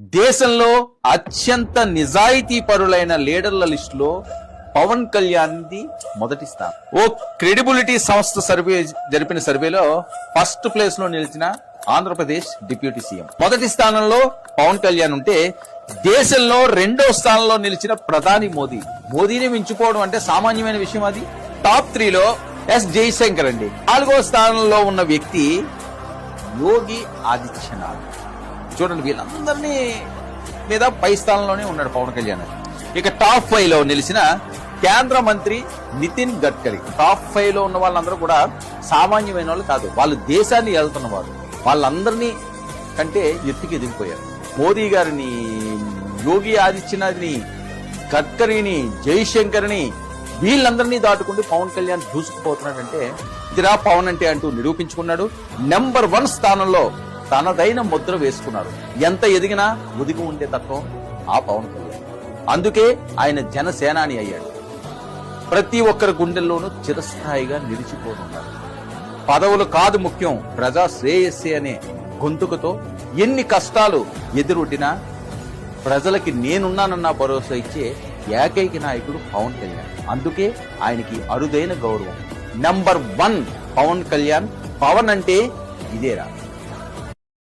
దేశంలో అత్యంత నిజాయితీ పరులైన లీడర్ల లిస్టులో పవన్ కళ్యాణ్ ది మొదటి స్థానం. ఓ క్రెడిబిలిటీ సంస్థ సర్వే జరిపిన సర్వేలో ఫస్ట్ ప్లేస్లో నిలిచిన ఆంధ్రప్రదేశ్ డిప్యూటీ సీఎం. మొదటి స్థానంలో పవన్ కళ్యాణ్ ఉంటే దేశంలో రెండో స్థానంలో నిలిచిన ప్రధాని మోదీ. మోదీని మించుకోవడం అంటే సామాన్యమైన విషయం అది. టాప్ త్రీలో ఎస్ జయశంకర్ అండి. నాలుగో స్థానంలో ఉన్న వ్యక్తి యోగి ఆదిత్యనాథ్. చూడండి వీళ్ళందరినీ మీద పై స్థానంలోనే ఉన్నాడు పవన్ కళ్యాణ్. ఇక టాప్ ఫైవ్లో నిలిచిన కేంద్ర మంత్రి నితిన్ గడ్కరీ. టాప్ ఫైవ్లో ఉన్న వాళ్ళందరూ కూడా సామాన్యమైన వాళ్ళు కాదు వాళ్ళు దేశాన్ని వెళ్తున్న వారు. వాళ్ళందరినీ కంటే ఎత్తుకి ఎదిగిపోయారు. మోదీ గారిని యోగి ఆదిత్యనాథ్ని గడ్కరీని జైశంకర్ని వీళ్ళందరినీ దాటుకుంటూ పవన్ కళ్యాణ్ దూసుకుపోతున్నాడంటే ఇదిరా పవన్ అంటే అంటూ నిరూపించుకున్నాడు. నెంబర్ వన్ స్థానంలో తనదైన ముద్ర వేసుకున్నారు. ఎంత ఎదిగినా ఒదిగి ఉండే తత్వం ఆ పవన్ కళ్యాణ్. అందుకే ఆయన జనసేనాని అయ్యాడు. ప్రతి ఒక్కరి గుండెల్లోనూ చిరస్థాయిగా నిలిచిపోతున్నారు పదవులు కాదు ముఖ్యం ప్రజా శ్రేయస్సే అనే గొంతుకతో ఎన్ని కష్టాలు ఎదురొడ్డినా ప్రజలకి నేనున్నానన్న భరోసా ఇచ్చే ఏకైక నాయకుడు పవన్ కళ్యాణ్. అందుకే ఆయనకి అరుదైన గౌరవం. Number one Pawan Kalyan. Pawan అంటే ఇదేరా.